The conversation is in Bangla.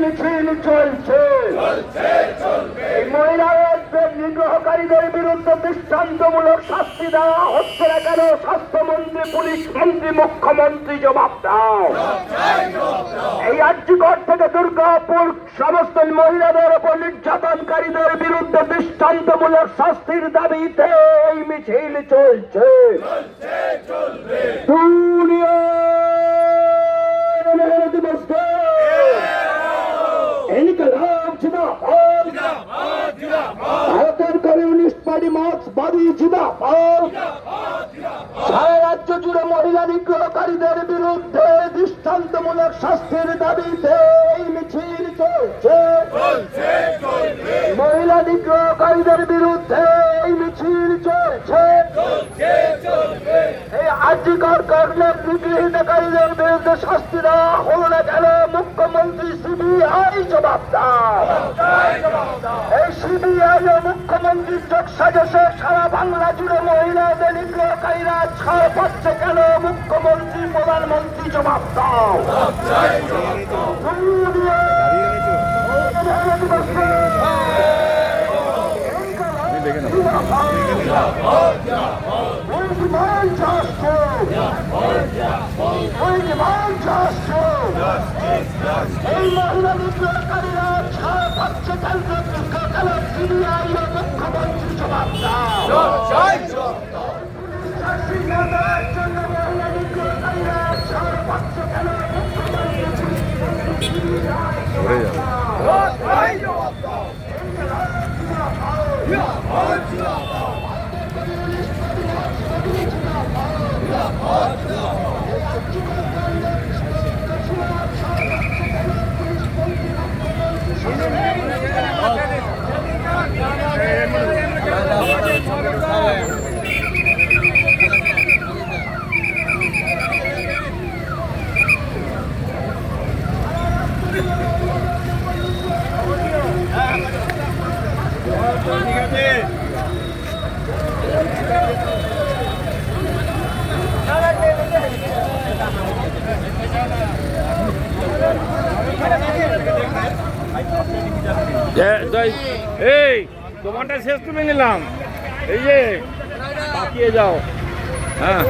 মিছিল চলছে। নিগ্রহকারীদের বিরুদ্ধে দৃষ্টান্তমূলক শাস্তি দেওয়া হচ্ছে না কেন? স্বাস্থ্যমন্ত্রী পুলিশ মন্ত্রী মুখ্যমন্ত্রী জবাব দাও। এই রাজ্যগড় থেকে দুর্গাপুর সমস্ত মহিলাদের উপর নির্যাতনকারীদের বিরুদ্ধে দৃষ্টান্তমূলক শাস্তির দাবিতে এই মিছিল চলছে। দুনিয়ার ভারতের কমিউনিস্ট পার্টি মার্ক্সবাদী জিন্দাবাদ। সারা রাজ্য জুড়ে মহিলা নিগ্রহকারীদের বিরুদ্ধে দৃষ্টান্তমূলক শাস্তির দাবিতে মিছিল চলছে মহিলা নিগ্রহকারীদের বিরুদ্ধে এই মিছিল চলছে এই আর্যিকর কর্মের নিগৃহীতকারীদের বিরুদ্ধে শাস্তি দেওয়া হলো না কেন মুখ্যমন্ত্রী সিবিআই জবাব দাও। এই সিবিআই ও মুখ্যমন্ত্রীর যোগ সাজসে সারা বাংলা জুড়ে মহিলাদের নিগ্রহকারীরা ছাড় পাচ্ছে কেন? মুখ্যমন্ত্রী প্রধানমন্ত্রী জবাব দাও। We demand justice. We justice. এই মহিলা বিপ্লবকারীরা ছাড় পাচ্ছে কেন কেন সিবিআই ও মুখ্যমন্ত্রী জবাব দাও শাস্তি না a morte da এই তোমারটা শেষ তুমি নিলাম। এই যে পাকিয়ে যাও। হ্যাঁ।